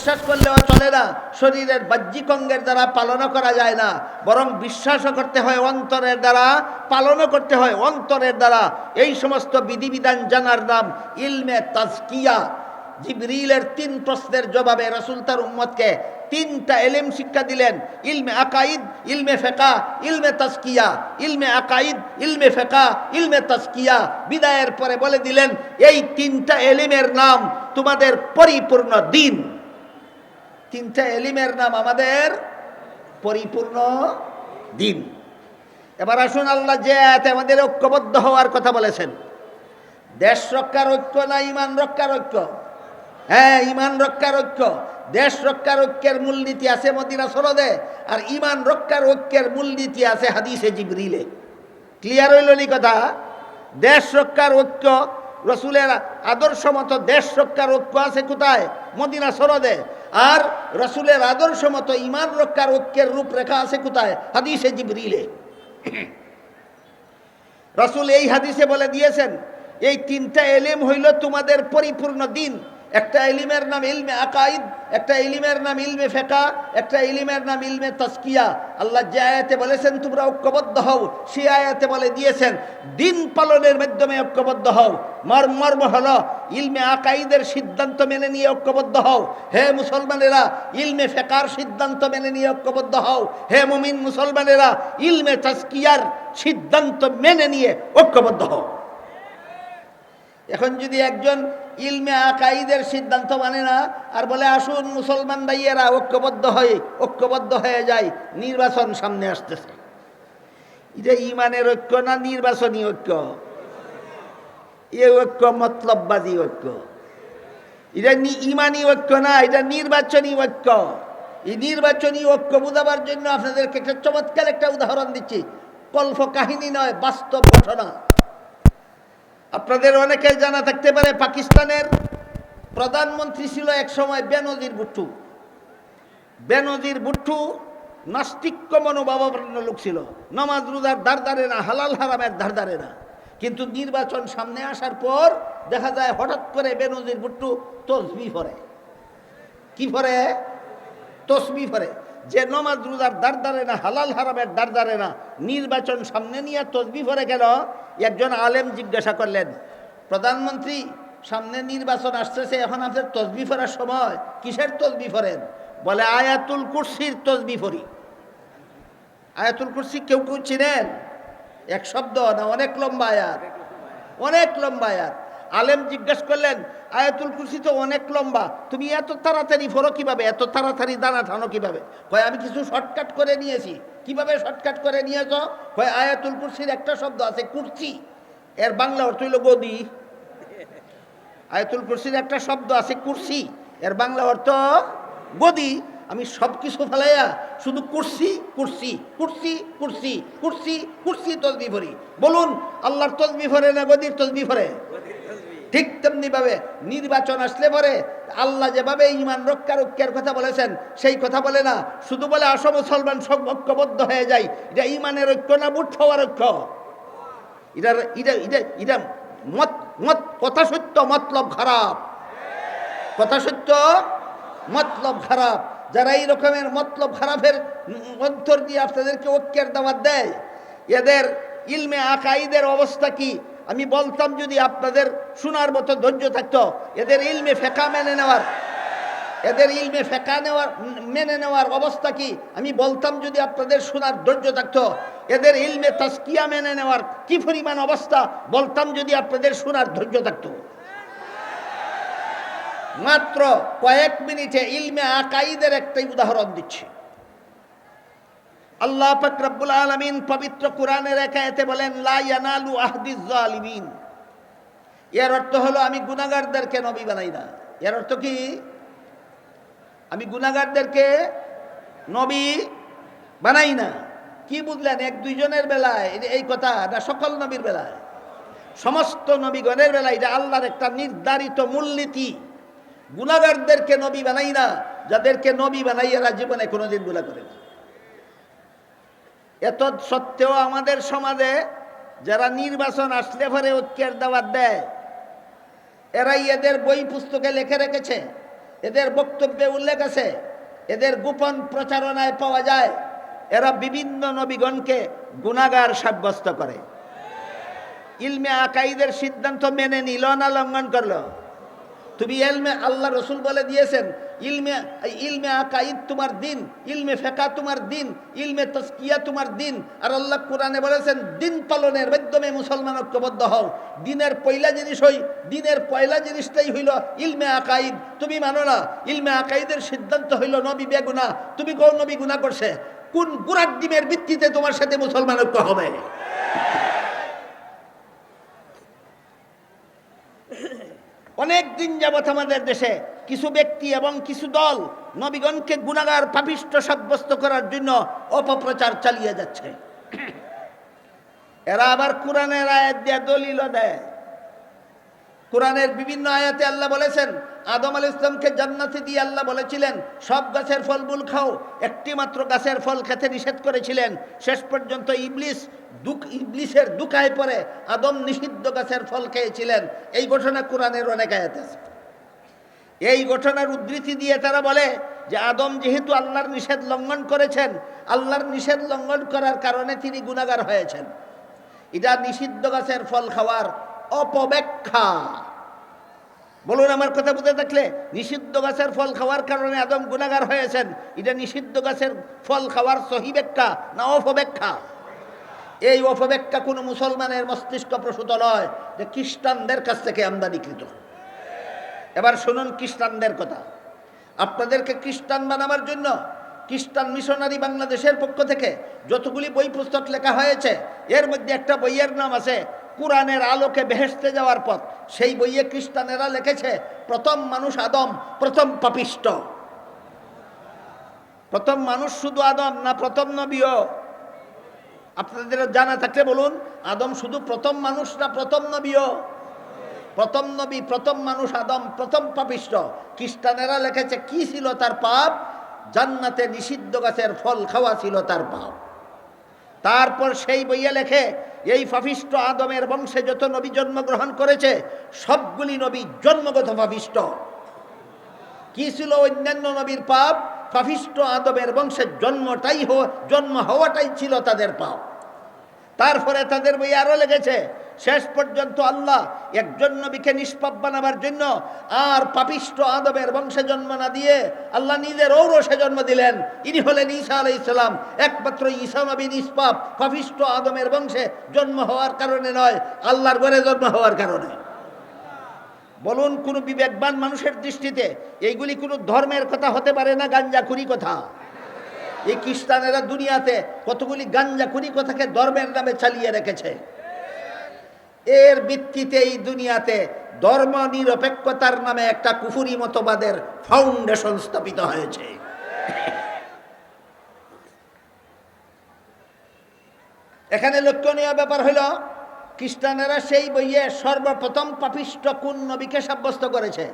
বিশ্বাস করলেও চলে না। শরীরের বাহ্যিক অঙ্গের দ্বারা পালনও করা যায় না। বরং বিশ্বাসও করতে হয়, অন্তরের দ্বারা পালনও করতে হয়, অন্তরের দ্বারা। এই সমস্ত বিধিবিধান জানার নাম ইলমে তাজকিয়া। জিবরিলের তিন প্রশ্নের জবাবে রসুল তার উম্মতকে তিনটা এলেম শিক্ষা দিলেন। ইলমে আকাইদ ইলমে ফেকা ইলমে তাস্কিয়া ইলমে আকাইদ ইলমে ফেকা ইলমে তাস্কিয়া বিদায়ের পরে বলে দিলেন, এই তিনটা এলিমের নাম তোমাদের পরিপূর্ণ দিন। তিনটা এলিমের নাম আমাদের পরিপূর্ণ দিন। এবার আসুন আল্লাহ যে আমাদের ঐক্যবদ্ধ হওয়ার কথা বলেছেন। দেশ রক্ষার ঐক্য না ইমান রক্ষার ঐক্য? হ্যাঁ ইমান রক্ষার ঐক্য। দেশ রক্ষার ঐক্যের মূলনীতি আছে মদিনা সরদে আর ইমান রক্ষার ঐক্যের মূলনীতি আছে হাদিসে জিবরিলে। ক্লিয়ার হইল নি কথা? দেশ রক্ষার ঐক্য, রসুলের আদর্শ মতো দেশ রক্ষার ঐক্য আছে কোথায়? মদিনা সরদে আর রসুলের আদর্শ মতো ইমান রক্ষার ঐক্যের রূপরেখা আছে কোথায়? হাদিসে জিবরিলে। রসুল এই হাদিসে বলে দিয়েছেন, এই তিনটা এলিম হইল তোমাদের পরিপূর্ণ দিন। একটা এলিমের নাম ইলমে আকাইদ, একটা ইলিমের নাম ইলমে ফেকা, একটা ইলিমের নাম ইলমে তস্কিয়া আল্লাহ যে আয়াতে বলেছেন, তোমরা ঐক্যবদ্ধ হও। সে আয়াতে বলে দিয়েছেন, দিন পালনের মাধ্যমে ঐক্যবদ্ধ হও। মর মর্ম হলো, ইলমে আকাইদের সিদ্ধান্ত মেনে নিয়ে ঐক্যবদ্ধ হও। হে মুসলমানেরা, ইলমে ফেকার সিদ্ধান্ত মেনে নিয়ে ঐক্যবদ্ধ হও। হে মুমিন মুসলমানেরা, ইলমে তস্কিয়ার সিদ্ধান্ত মেনে নিয়ে ঐক্যবদ্ধ হও। এখন যদি একজন ইলমে আকাইদের সিদ্ধান্ত মানে না, আর বলে, আসুন মুসলমান ভাইয়েরা, ঐক্যবদ্ধ হয়ে ঐক্যবদ্ধ হয়ে যায় নির্বাচন সামনে আসতেছে। এটা ইমানের ঐক্য না নির্বাচনী ঐক্য? এ ঐক্য মতলববাদী ঐক্য। এটা ইমানি ঐক্য না এটা নির্বাচনী ঐক্য। এই নির্বাচনী ঐক্য বোঝাবার জন্য আপনাদেরকে একটা চমৎকার একটা উদাহরণ দিচ্ছি। কল্প কাহিনী নয়, বাস্তব ঘটনা। আপনাদের অনেকের জানা থাকতে পারে, পাকিস্তানের প্রধানমন্ত্রী ছিল এক সময় বেনজির ভুট্টু। বেনজির ভুট্টু নাস্তিক্য মনোভাবাপন্ন লোক ছিল। নমাজ রোজার ধার ধারে না হালাল হারামের ধারে না কিন্তু নির্বাচন সামনে আসার পর দেখা যায় হঠাৎ করে বেনজির ভুট্টু তসবি ফরে কি ফরে তসবি ফরে যে নমাজ রোজার দার দারে না, হালাল হারামের দার দারে না, নির্বাচন সামনে নিয়ে তসবি ফরে গেল। একজন আলেম জিজ্ঞাসা করলেন, প্রধানমন্ত্রী, সামনে নির্বাচন আসতেছে, এখন আপনার তসবি ফরার সময়, কিসের তসবি ফরেন? বলে, আয়াতুল কুরসির তসবি ফরি। আয়াতুল কুরসি কেউ কেউ চিনেন? এক শব্দ না, অনেক লম্বা আয়াত, অনেক লম্বা আয়াত। আলেম জিজ্ঞেস করলেন, আয়াতুল কুরসি তো অনেক লম্বা, তুমি এত তাড়াতাড়ি ফরো কীভাবে? এত তাড়াতাড়ি দানা টানো কীভাবে? কয়, আমি কিছু শর্টকাট করে নিয়েছি। কীভাবে শর্টকাট করে নিয়েছ? কয়, আয়াতুল কুরসির একটা শব্দ আছে, কুরসি। এর বাংলা অর্থ হইল গদি। আয়াতুল কুরসির একটা শব্দ আছে, কুরসি। এর বাংলা অর্থ গদি। আমি সব কিছু ফেলাইয়া শুধু কুরসি কুরসি কুরসি কুরসি কুরসি কুরসি, তসবি ভরি। বলুন, আল্লাহর তসবি ভরে না গদির তসবি ভরে? ঠিক তেমনি ভাবে নির্বাচন আসলে পরে আল্লাহ যেভাবে ইমান রক্ষা রক্ষার কথা বলেছেন, সেই কথা বলে না। শুধু বলে আসো মুসলমান সব ঐক্যবদ্ধ হয়ে যায়। এটা ইমানের ঐক্য না বুট হওয়ার ঐক্য? এটার, এটা এটা এটা মত মত, কথা সত্য, মতলব খারাপ। কথা সত্য, মতলব খারাপ। যারা এই রকমের মতলব খারাপের অন্তর দিয়ে আপনাদেরকে ঐক্যের দাওয়াত দেয়, এদের ইলমে আকাইদের অবস্থা কি? আমি বলতাম যদি আপনাদের শোনার মতো ধৈর্য থাকতো, এদের ইলমে ফেকা মেনে নেওয়ার, এদের ইলমে ফেকা নেওয়ার, মেনে নেওয়ার অবস্থা কি? আমি বলতাম যদি আপনাদের শোনার ধৈর্য থাকতো, এদের ইলমে তাস্কিয়া মেনে নেওয়ার কি পরিমাণ অবস্থা? বলতাম যদি আপনাদের শোনার ধৈর্য থাকতো। মাত্র কয়েক মিনিটে ইলমে আকাইদের একটাই উদাহরণ দিচ্ছি। আল্লাহ পাক রব্বুল আলামিন পবিত্র কোরআনের একায়েতে বলেন, লা ইয়ানালু আহদিজ জালিমিন। এর অর্থ হলো, আমি গুনাহগারদেরকে নবী বানাই না। এর অর্থ কি? আমি গুনাহগারদেরকে নবী বানাই না। কি বুঝলেন? এক দুইজনের বেলায়, এই- কথা না সকল নবীর বেলায়। সমস্ত নবীগণের বেলায় এটা আল্লাহর একটা নির্ধারিত মূলনীতি। গুনাগারদেরকে নবী বানাই না, যাদেরকে নবী বানাই এরা জীবনে কোনোদিন গুণা করে না। এত সত্ত্বেও আমাদের সমাজে যারা নির্বাচন আসলে পরে ঐক্যের দাওয়াত দেয়, এরাই এদের বই পুস্তকে লেখে রেখেছে, এদের বক্তব্যে উল্লেখ আছে, এদের গোপন প্রচারণায় পাওয়া যায়, এরা বিভিন্ন নবীগণকে গুণাগার সাব্যস্ত করে। ইলমে আকাইদের সিদ্ধান্ত মেনে নিল না লঙ্ঘন করল। তুমি ইলমে আল্লাহ রসুল বলে দিয়েছেন, ইলমে ইলমে আকাইদ তোমার দিন, ইলমে ফেকা তোমার দিন, ইলমে তস্কিয়া তোমার দিন। আর আল্লাহ কোরআনে বলেছেন, দিন পালনের মাধ্যমে মুসলমান ঐক্যবদ্ধ হও। দিনের পয়লা জিনিস হই, দিনের পয়লা জিনিসটাই হইল ইলমে আকাইদ। তুমি মানো না, ইলমে আকাইদের সিদ্ধান্ত হইল নবী বেগুনা। তুমি কোন নবী গুণা করছে। কোন গুড়ার ডিমের ভিত্তিতে তোমার সাথে মুসলমান ঐক্য হবে? অনেক দিন যাবৎ আমাদের দেশে কিছু ব্যক্তি এবং কিছু দল নবীগণকে গুণাগার, পাপিষ্ট, সাব্যস্ত করার জন্য অপপ্রচার চালিয়ে যাচ্ছে। এরা আবার কোরআনের আয়াত দিয়ে দলিল দেয়। কোরআনের বিভিন্ন আয়াতে আল্লাহ বলেছেন, আদম আল ইসলামকে জান্নাতে দিয়ে আল্লাহ বলেছিলেন, সব গাছের ফলমূল খাও, একটি মাত্র গাছের ফল খেতে নিষেধ করেছিলেন। শেষ পর্যন্ত ইবলিস দুঃখ ইবলিসের দুঃখায় পরে আদম নিষিদ্ধ গাছের ফল খেয়েছিলেন। এই ঘটনা কোরআনের অনেক আয়াত আছে। এই ঘটনার উদ্ধৃতি দিয়ে তারা বলে যে, আদম যেহেতু আল্লাহর নিষেধ লঙ্ঘন করেছেন, আল্লাহর নিষেধ লঙ্ঘন করার কারণে তিনি গুণাগার হয়েছেন। এটা নিষিদ্ধ গাছের ফল খাওয়ার অপব্যাখ্যা। বলুন আমার কথা বুঝে থাকলে, নিষিদ্ধ গাছের ফল খাওয়ার কারণে আদম গুণাগার হয়েছেন। এটা নিষিদ্ধ গাছের ফল খাওয়ার সহি ব্যাখ্যা না অপব্যাখ্যা? এই অপব্যাখ্যা কোনো মুসলমানের মস্তিষ্ক প্রসূত নয়, যে খ্রিস্টানদের কাছ থেকে আমদানিকৃত। এবার শুনুন খ্রিস্টানদের কথা। আপনাদেরকে খ্রিস্টান বানাবার জন্য খ্রিস্টান মিশনারি বাংলাদেশের পক্ষ থেকে যতগুলি বই পুস্তক লেখা হয়েছে, এর মধ্যে একটা বইয়ের নাম আছে কোরআনের আলোকে বেহেস্তে যাওয়ার পথ। সেই বইয়ে খ্রিস্টানেরা লিখেছে, প্রথম মানুষ আদম, প্রথম পাপিষ্ট। প্রথম মানুষ শুধু আদম না, প্রথম নবীও। আপনাদের জানা থাকলে বলুন, আদম শুধু প্রথম মানুষ না, প্রথম নবীও? প্রথম নবী, প্রথম মানুষ আদম, প্রথম পাপিষ্ট। খ্রিস্টানেরা লিখেছে, কি ছিল তার পাপ? জান্নাতে নিষিদ্ধ গাছের ফল খাওয়া ছিল তার পাপ। তারপর সেই বইয়ে লেখে, এই ফাফিষ্ট আদমের বংশে যত নবী জন্মগ্রহণ করেছে, সবগুলি নবী জন্মগত ফাফিষ্ট। কি ছিল অন্যান্য নবীর পাপ? ফাফিষ্ট আদমের বংশের জন্মটাই জন্ম হওয়াটাই ছিল তাদের পাপ। তারপরে তাদের বই আরও লেগেছে শেষ পর্যন্ত আল্লাহ একজন নবীকে নিষ্পাপ বানাবার জন্য আর পাপিষ্ট আদবের বংশে জন্ম না দিয়ে আল্লাহ নিজের ঔরসে জন্ম দিলেন। ইনি হলেন ঈসা আলাই ইসলাম একমাত্র ঈসা নবী নিষ্পাপ, পাপিষ্ট আদমের বংশে জন্ম হওয়ার কারণে নয়, আল্লাহর ঘরে জন্ম হওয়ার কারণে। বলুন, কোন বিবেকবান মানুষের দৃষ্টিতে এইগুলি কোনো ধর্মের কথা হতে পারে না গাঞ্জা গাঞ্জাখুরি কথা? এই খ্রিস্টানেরা দুনিয়াতে কতগুলি গাঞ্জা গাঞ্জাখুরি কথাকে ধর্মের নামে চালিয়ে রেখেছে? এর ভিত্তিতে এই দুনিয়াতে ধর্ম নিরপেক্ষতার নামে একটা কুফুরি মতবাদের ফাউন্ডেশন স্থাপিত হয়েছে। এখানে লক্ষণীয় ব্যাপার হলো, খ্রিস্টানেরা সেই বইয়ে সর্বপ্রথম পাপিষ্ট কোন নবীকে সাব্যস্ত করেছে?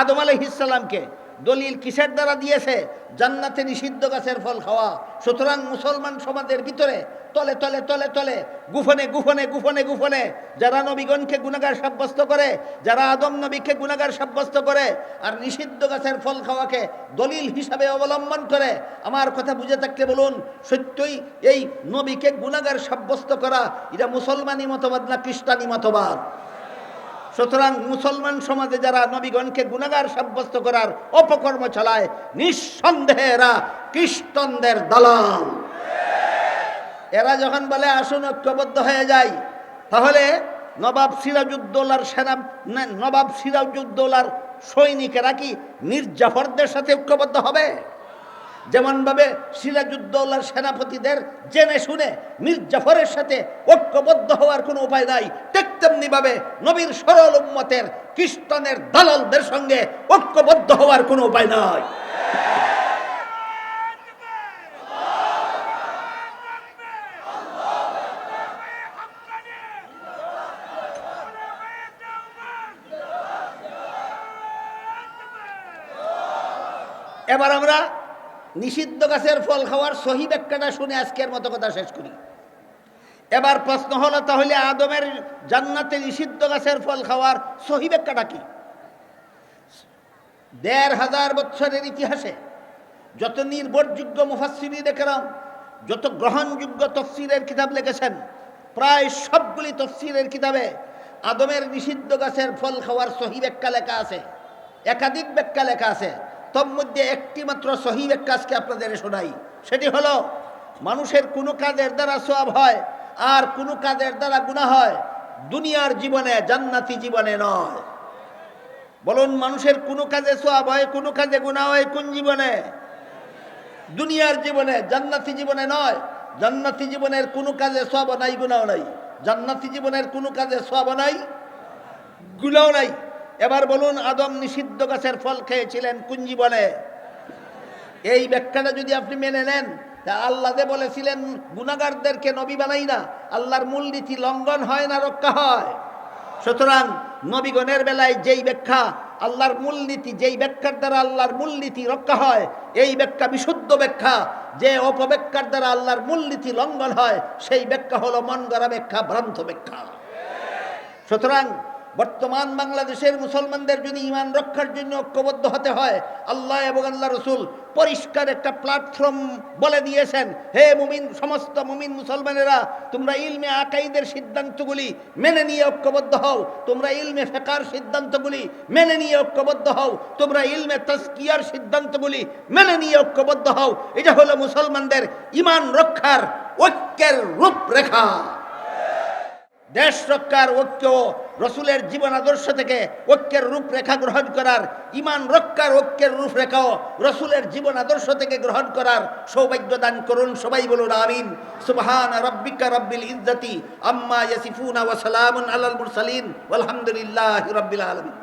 আদম আলহিসাল্লামকে দলিল কিসের দ্বারা দিয়েছে? জান্নাতে নিষিদ্ধ গাছের ফল খাওয়া। সুতরাং মুসলমান সমাজের ভিতরে তলে তলে তলে তলে, গুফনে গুফনে গুফনে গুফনে, যারা নবীগণকে গুণাগার সাব্যস্ত করে, যারা আদম নবীকে গুণাগার সাব্যস্ত করে, আর নিষিদ্ধ গাছের ফল খাওয়াকে দলিল হিসাবে অবলম্বন করে, আমার কথা বুঝে থাকলে বলুন, সত্যই এই নবীকে গুণাগার সাব্যস্ত করা এটা মুসলমানি মতবাদ না খ্রিস্টানি মতবাদ? সুতরাং মুসলমান সমাজে যারা নবীগণকে গুণাগার সাব্যস্ত করার অপকর্ম চালায়, নিঃসন্দেহে এরা খ্রিস্টানদের দালাল। এরা যখন বলে, আসুন, ঐক্যবদ্ধ হয়ে যায় তাহলে নবাব সিরাজউদ্দৌলার সেনা নবাব সিরাজউদ্দৌলার সৈনিকেরা কি মির্জাফরদের সাথে ঐক্যবদ্ধ হবে? যেমনভাবে সিরাজউদ্দৌলার সেনাপতিদের জেনে শুনে মির্জাফরের সাথে ঐক্যবদ্ধ হওয়ার কোনো উপায় নাই, ঠিক তেমনিভাবে নবীর সরল উম্মতের খ্রিস্টানের দালালদের সঙ্গে ঐক্যবদ্ধ হওয়ার কোনো উপায় নাই। এবার আমরা নিষিদ্ধ গাছের ফল খাওয়ার সহি ব্যাখ্যাটা শুনে আজকের মতো কথা শেষ করি। এবার প্রশ্ন হলো, তাহলে আদমের জান্নাতে নিষিদ্ধ গাছের ফল খাওয়ার সহি ব্যাখ্যাটা কি? দেড় হাজার বৎসরের ইতিহাসে যত নির্ভরযোগ্য মুফাসিরি দেখলাম যত গ্রহণযোগ্য তফসিরের কিতাব লিখেছেন, প্রায় সবগুলি তফসিরের কিতাবে আদমের নিষিদ্ধ গাছের ফল খাওয়ার সহি ব্যাখ্যা লেখা আছে, একাধিক ব্যাখ্যা লেখা আছে। তোর মধ্যে একটি মাত্র সহি ব্যাখ্যা আজকে আপনাদের শোনাই। সেটি হলো, মানুষের কোনো কাজের দ্বারা সোয়াব হয় আর কোনো কাজের দ্বারা গুণা হয়, দুনিয়ার জীবনে জান্নাতি জীবনে নয়। বলুন, মানুষের কোনো কাজে সোয়াব হয়, কোনো কাজে গুণা হয় কোন জীবনে? দুনিয়ার জীবনে, জান্নাতি জীবনে নয়। জান্নাতি জীবনের কোনো কাজে সব নাই গুণাও নাই। জান্নাতি জীবনের কোনো কাজে সব নাই গুণাও নাই। এবার বলুন, আদম নিষিদ্ধ গাছের ফল খেয়েছিলেন কোন জীবনে এই ব্যাখ্যাটা যদি আপনি মেনে নেন, তা আল্লাহ যে বলেছিলেন গুণাগারদেরকে নবী বানাই না। আল্লাহর মূলনীতি লঙ্ঘন হয় না, রক্ষা হয়। সুতরাং নবীগণের বেলায় যেই ব্যাখ্যা, আল্লাহর মূলনীতি, যেই ব্যাখ্যার দ্বারা আল্লাহর মূলনীতি রক্ষা হয়, এই ব্যাখ্যা বিশুদ্ধ ব্যাখ্যা। যে অপব্যাখ্যার দ্বারা আল্লাহর মূলনীতি লঙ্ঘন হয়, সেই ব্যাখ্যা হলো মন গড়া ব্যাখ্যা, ভ্রান্ত ব্যাখ্যা। সুতরাং বর্তমান বাংলাদেশের মুসলমানদের যদি ইমান রক্ষার জন্য ঐক্যবদ্ধ হতে হয়। আল্লাহ এবং আল্লাহ রসুল পরিষ্কার একটা প্ল্যাটফর্ম বলে দিয়েছেন, হে মুমিন, সমস্ত মুমিন মুসলমানেরা, তোমরা ইলমে আকাইদের সিদ্ধান্তগুলি মেনে নিয়ে ঐক্যবদ্ধ হও। তোমরা ইলমে ফেকার সিদ্ধান্তগুলি মেনে নিয়ে ঐক্যবদ্ধ হও। তোমরা ইলমে তস্কিয়ার সিদ্ধান্তগুলি মেনে নিয়ে ঐক্যবদ্ধ হও। এটা হলো মুসলমানদের ইমান রক্ষার ঐক্যের রূপরেখা। দেশ রক্ষার ঐক্য রসুলের জীবন আদর্শ থেকে ঐক্যের রূপরেখা গ্রহণ করার, ইমান রক্ষার ঐক্যের রূপরেখাও রসুলের জীবন আদর্শ থেকে গ্রহণ করার সৌভাগ্য দান করুন সবাই বলুন আমিন। সুবহান রব্বিকা রব্বিল ইজ্জতি আম্মা ইয়াসিফুনা ওয়া সালামুন আলাল মুরসালিন। আলহামদুলিল্লাহি রাব্বিল আলামিন।